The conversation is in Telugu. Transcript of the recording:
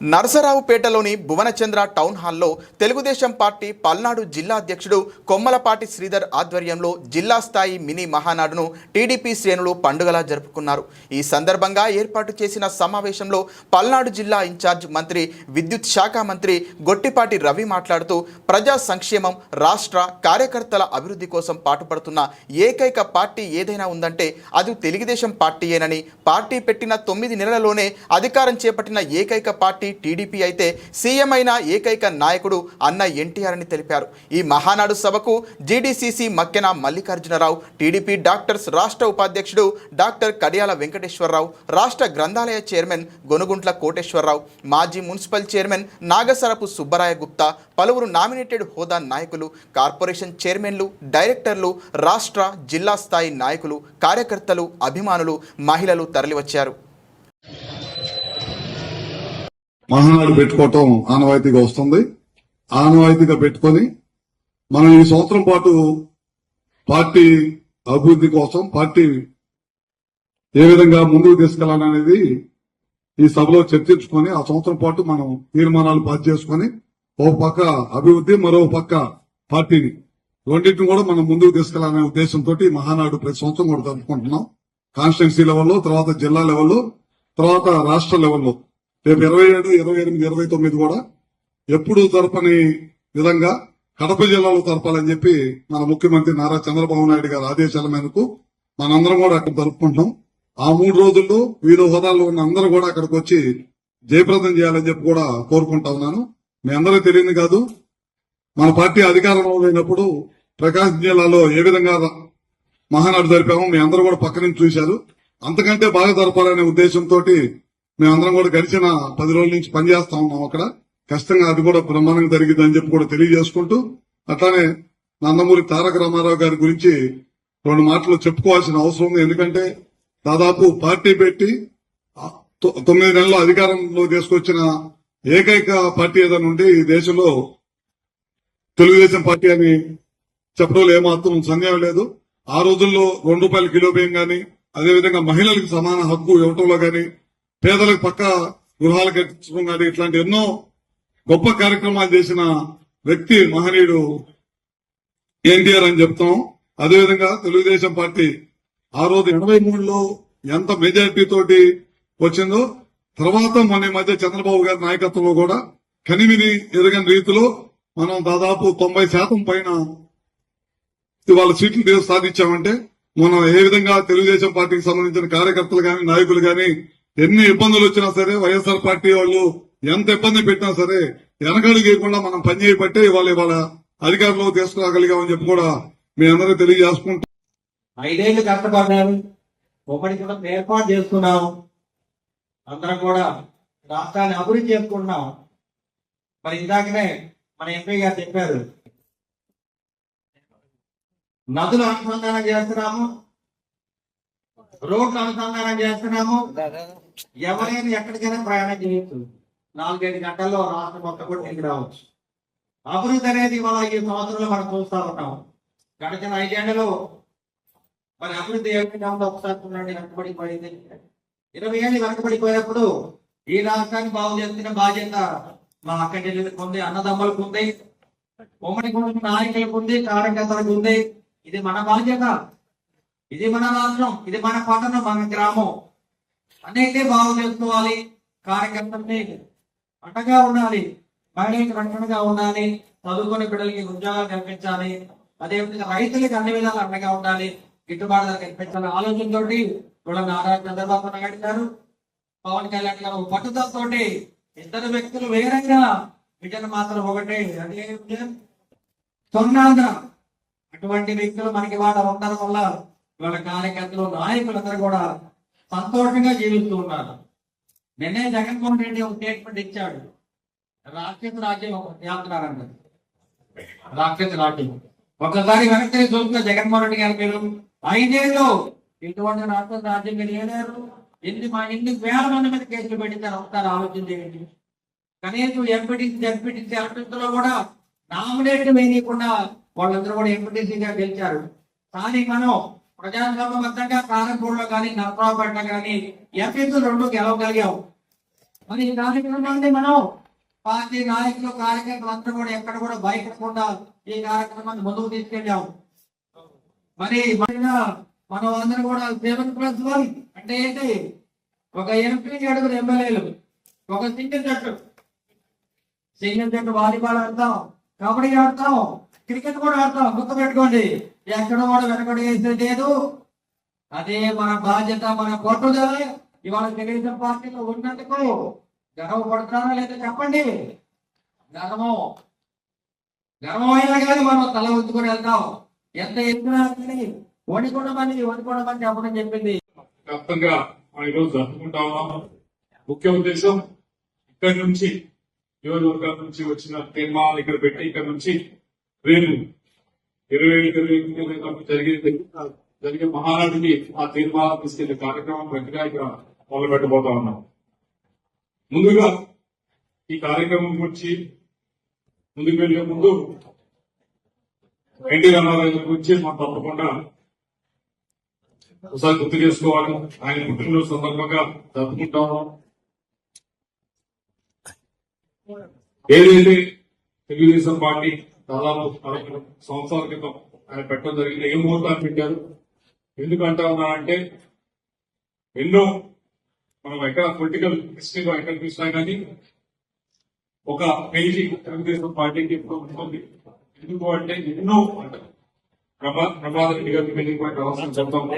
నరసరావుపేటలోని భువనచంద్ర టౌన్ హాల్లో తెలుగుదేశం పార్టీ పల్నాడు జిల్లా అధ్యక్షుడు కొమ్మలపాటి శ్రీధర్ ఆధ్వర్యంలో జిల్లా స్థాయి మినీ మహానాడును టీడీపీ శ్రేణులు పండుగలా జరుపుకున్నారు. ఈ సందర్భంగా ఏర్పాటు చేసిన సమావేశంలో పల్నాడు జిల్లా ఇన్ఛార్జ్ మంత్రి విద్యుత్ శాఖ మంత్రి గొట్టిపాటి రవి మాట్లాడుతూ ప్రజా సంక్షేమం రాష్ట్ర కార్యకర్తల అభివృద్ధి కోసం పాటుపడుతున్న ఏకైక పార్టీ ఏదైనా ఉందంటే అది తెలుగుదేశం పార్టీయేనని పార్టీ పెట్టిన తొమ్మిది నెలలలోనే అధికారం చేపట్టిన ఏకైక పార్టీ టీడీపీ అయితే సీఎం అయిన ఏకైక నాయకుడు అన్న ఎన్టీఆర్ అని తెలిపారు. ఈ మహానాడు సభకు GDCC Makkena Mallikarjunarao TDP doctors రాష్ట్ర ఉపాధ్యక్షుడు డాక్టర్ కడియాల వెంకటేశ్వరరావు రాష్ట్ర గ్రంథాలయ చైర్మన్ గొనుగుంట్ల కోటేశ్వరరావు మాజీ మున్సిపల్ చైర్మన్ నాగసరపు సుబ్బరాయ గుప్తా పలువురు నామినేటెడ్ హోదా నాయకులు కార్పొరేషన్ చైర్మన్లు డైరెక్టర్లు రాష్ట్ర జిల్లా స్థాయి నాయకులు కార్యకర్తలు అభిమానులు మహిళలు తరలివచ్చారు. మహానాడు పెట్టుకోవటం ఆనవాయితీగా వస్తుంది. ఆనవాయితీగా పెట్టుకొని మనం ఈ సంవత్సరం పాటు పార్టీ అభివృద్ధి కోసం పార్టీ ఏ విధంగా ముందుకు తీసుకెళ్ళాలనేది ఈ సభలో చర్చించుకొని ఆ సంవత్సరం పాటు మనం తీర్మానాలు పాస్ చేసుకొని ఓ పక్క అభివృద్ధి మరో పక్క పార్టీని. రెండింటిని కూడా మనం ముందుకు తీసుకెళ్ళాలనే ఉద్దేశంతో మహానాడు ప్రతి సంవత్సరం కూడా జరుపుకుంటున్నాం. కాన్స్టిట్యున్సీ లెవెల్లో తర్వాత జిల్లా లెవెల్లో తర్వాత రాష్ట్ర లెవెల్లో. రేపు ఇరవై ఏడు ఇరవై ఎనిమిది ఇరవై తొమ్మిది కూడా ఎప్పుడు జరపని విధంగా కడప జిల్లాలో జరపాలని చెప్పి మన ముఖ్యమంత్రి నారా చంద్రబాబు నాయుడు గారి ఆదేశాల మేరకు మనందరం కూడా అక్కడ జరుపుకుంటాం ఆ మూడు రోజుల్లో వివిధ హోదాల్లో ఉన్న అందరూ కూడా అక్కడికి వచ్చి జయప్రదం చేయాలని చెప్పి కూడా కోరుకుంటా ఉన్నాను. మీ అందరూ తెలియదు కాదు మన పార్టీ అధికారంలో లేనప్పుడు ప్రకాశం జిల్లాలో ఏ విధంగా మహానాడు జరిపామో మీ అందరూ కూడా పక్క నుంచి చూశారు. అంతకంటే బాగా జరపాలనే ఉద్దేశంతో మేమందరం కూడా గడిచిన పది రోజుల నుంచి పనిచేస్తా ఉన్నాం అక్కడ. ఖచ్చితంగా అది కూడా బ్రహ్మాండంగా జరిగిందని చెప్పి కూడా తెలియజేసుకుంటూ అట్లానే నందమూరి తారక రామారావు గారి గురించి రెండు మాటలు చెప్పుకోవాల్సిన అవసరం ఉంది. ఎందుకంటే దాదాపు పార్టీ పెట్టి తొమ్మిది నెలలు అధికారంలో తీసుకొచ్చిన ఏకైక పార్టీ ఏదైనా ఉంటే ఈ దేశంలో తెలుగుదేశం పార్టీ అని చెప్పడంలో ఏమాత్రం సందేహం లేదు. ఆ రోజుల్లో రెండు రూపాయల కిలో బియ్యం గాని అదేవిధంగా మహిళలకు సమాన హక్కు ఇవ్వటంలో కానీ పేదలకు పక్క గృహాలు కట్టించడం కానీ ఇట్లాంటి ఎన్నో గొప్ప కార్యక్రమాలు చేసిన వ్యక్తి మహనీయుడు ఎన్టీఆర్ అని చెప్తాం. అదేవిధంగా తెలుగుదేశం పార్టీ ఆ రోజు ఎనభై మూడులో ఎంత మెజారిటీ తోటి వచ్చిందో తర్వాత మన ఈ మధ్య చంద్రబాబు గారి నాయకత్వంలో కూడా కనిమిని ఎదగని రీతిలో మనం దాదాపు తొంభై శాతం పైన ఇవాళ సీట్లు సాధించామంటే మనం ఏ విధంగా తెలుగుదేశం పార్టీకి సంబంధించిన కార్యకర్తలు గాని నాయకులు గాని ఎన్ని ఇబ్బందులు వచ్చినా సరే వైఎస్ఆర్ పార్టీ వాళ్ళు ఎంత ఇబ్బంది పెట్టినా సరే వెనకడుగేయకుండా మనం పనిచేయబట్టే ఇవాళ ఇవాళ అధికారంలో తీసుకురాగలిగామని చెప్పి కూడా మీ అందరూ తెలియజేసుకుంటాం ఐదేళ్ళు కష్టపడ్డారు. ఒకటి కూడా ఏర్పాటు చేసుకున్నాం. అందరం కూడా రాష్ట్రాన్ని అభివృద్ధి చేసుకుంటున్నాం. మరి ఇందాకనే మన ఎంపీ గారు చెప్పారు. నదులు అనుసంధానం చేస్తున్నాము. రోడ్లు అనుసంధానం చేస్తున్నాము. ఎవరైనా ఎక్కడికైనా ప్రయాణం చేయొచ్చు. నాలుగైదు గంటల్లో రాష్ట్రం మొత్తం కూడా తిరిగి రావచ్చు. అభివృద్ధి అనేది ఇవాళ ఈ సంవత్సరంలో మనం చూస్తా ఉన్నాం గడిచిన ఐదేళ్ళలో మరి అభివృద్ధి ఏ విధంగా ఉందో ఒకసారి చూడండి వెనకబడి పడింది. ఇరవై ఏళ్ళు వెనకబడిపోయినప్పుడు ఈ రాష్ట్రాన్ని బాగు చేస్తున్న బాధ్యత మా అక్క చెల్లెలకు ఉంది అన్నదమ్ములకు ఉంది. ఉమ్మడి నాయకులకు ఉంది కార్యకర్తలకు ఉంది. ఇది మన బాధ్యత. ఇది మన రాష్ట్రం ఇది మన పట్టణం మన గ్రామం. అన్నిటినీ బాగు చేసుకోవాలి కార్యకర్తల్ని అండగా ఉండాలి మహిళలకు రక్షణగా ఉండాలి చదువుకునే బిడ్డలకి ఉద్యోగాలు కల్పించాలి అదేవిధంగా రైతులకు అన్ని విధాలు అండగా ఉండాలి గిట్టుబాటు ధర కల్పించాలి ఆలోచనతోటి కూడా నారా చంద్రబాబు నాయుడు గారు పవన్ కళ్యాణ్ గారు పట్టుదలతోటి ఇద్దరు వ్యక్తులు వేరంగా విజన్ మాత్రం ఒకటే. అదే విజన్ అటువంటి వ్యక్తులు మనకి వాళ్ళ ఉండడం వల్ల ఇవాళ కార్యకర్తలు నాయకులందరూ కూడా సంతోషంగా జీవిస్తూ ఉన్నారు. నిన్నే జగన్మోహన్ రెడ్డి ఒక స్టేట్మెంట్ ఇచ్చాడు. రాక్షస రాజ్యం చేస్తున్నారంట రాక్షస రాజ్యం. ఒకసారి వెనక్కి చూస్తున్న జగన్మోహన్ రెడ్డి గారు మీరు ఐదేళ్ళు. ఇటువంటి రాక్షస రాజ్యం మీరు ఏడారు ఎన్ని మా ఎన్ని వేల మంది మీద కేసులు పెట్టిందని ఒకసారి ఆలోచన చేయండి. కనీసం ఎంపీటీసీ జడ్పీటీసీ ఎలక్షన్స్లో కూడా నామినేషన్ వేయకుండా వాళ్ళందరూ కూడా ఎంపీటీసీగా గెలిచారు. కానీ మనం ప్రజాస్వామ్యబద్ధంగా కారంపూడిలో కానీ నర్సరావుపేట కానీ ఎంపీలు రెండు గెలవగలిగాం మరి ఈ కార్యక్రమాన్ని మనం పార్టీ నాయకులు కార్యకర్తలు అందరూ కూడా ఎక్కడ కూడా బయటకుండా ఈ కార్యక్రమాన్ని ముందుకు తీసుకెళ్ళాము మరి మన మనం అందరం కూడా సెవెన్ ప్లస్ అంటే ఏంటి? ఒక ఎంపీ అడుగురు ఎమ్మెల్యేలు ఒక సింగిల్ జట్టు. సింగిల్ జట్టు వాలీబాల్ ఆడతాం కబడ్డీ ఆడతాం క్రికెట్ కూడా ఆడతాం గుర్తుపెట్టుకోండి ఎక్కడ కూడా వెనకడి వేసేది లేదు. అదే మన బాధ్యత మన పట్టుదల ఇవాళ తెలుగుదేశం పార్టీలో ఉన్నందుకు గర్వపడుతున్నారా లేదా చెప్పండి. గర్వం. గర్వమైనా కానీ మనం తల ఉంచుకొని వెళ్తాం. ఎంత ఎత్తున్నా కానీ వణికొండమని వణికొండమని చెప్పడం చెప్పింది. వ్యాప్తంగా మనం ఈరోజు జరుపుకుంటా ముఖ్య ఉద్దేశం ఇక్కడి నుంచి నియోజకవర్గాల నుంచి వచ్చిన తీర్మానాలు ఇక్కడ పెట్టి ఇక్కడ నుంచి రేపు ఇరవై ఇరవై జరిగే జరిగే మహానాటికి ఆ తీర్మానం తీసుకెళ్ళే కార్యక్రమం వెంటనే మొదలు పెట్టబోతా ఉన్నాం. ముందుగా ఈ కార్యక్రమం గురించి ముందుకు వెళ్ళే ముందు ఎన్టీ రామారావు గురించి మనం తప్పకుండా ఒకసారి గుర్తు చేసుకోవాలి. ఆయన పుట్టినరోజు సందర్భంగా జరుపుకుంటాము. ఏదైతే తెలుగుదేశం పార్టీ దాదాపు అరవై సంవత్సరాల క్రితం ఆయన పెట్టడం జరిగింది. ఏ ముహూర్తాన్ని పెట్టారు? ఎందుకంటా ఉన్నారంటే ఎన్నో మనం ఎక్కడ పొలిటికల్ హిస్టరీలో ఎక్కడ చూసినా కానీ ఒక పేజీ తెలుగుదేశం పార్టీకి ఉంటుంది. ఎందుకు అంటే ఎన్నో ప్రమా ప్రమాద అవసరం చెప్తాము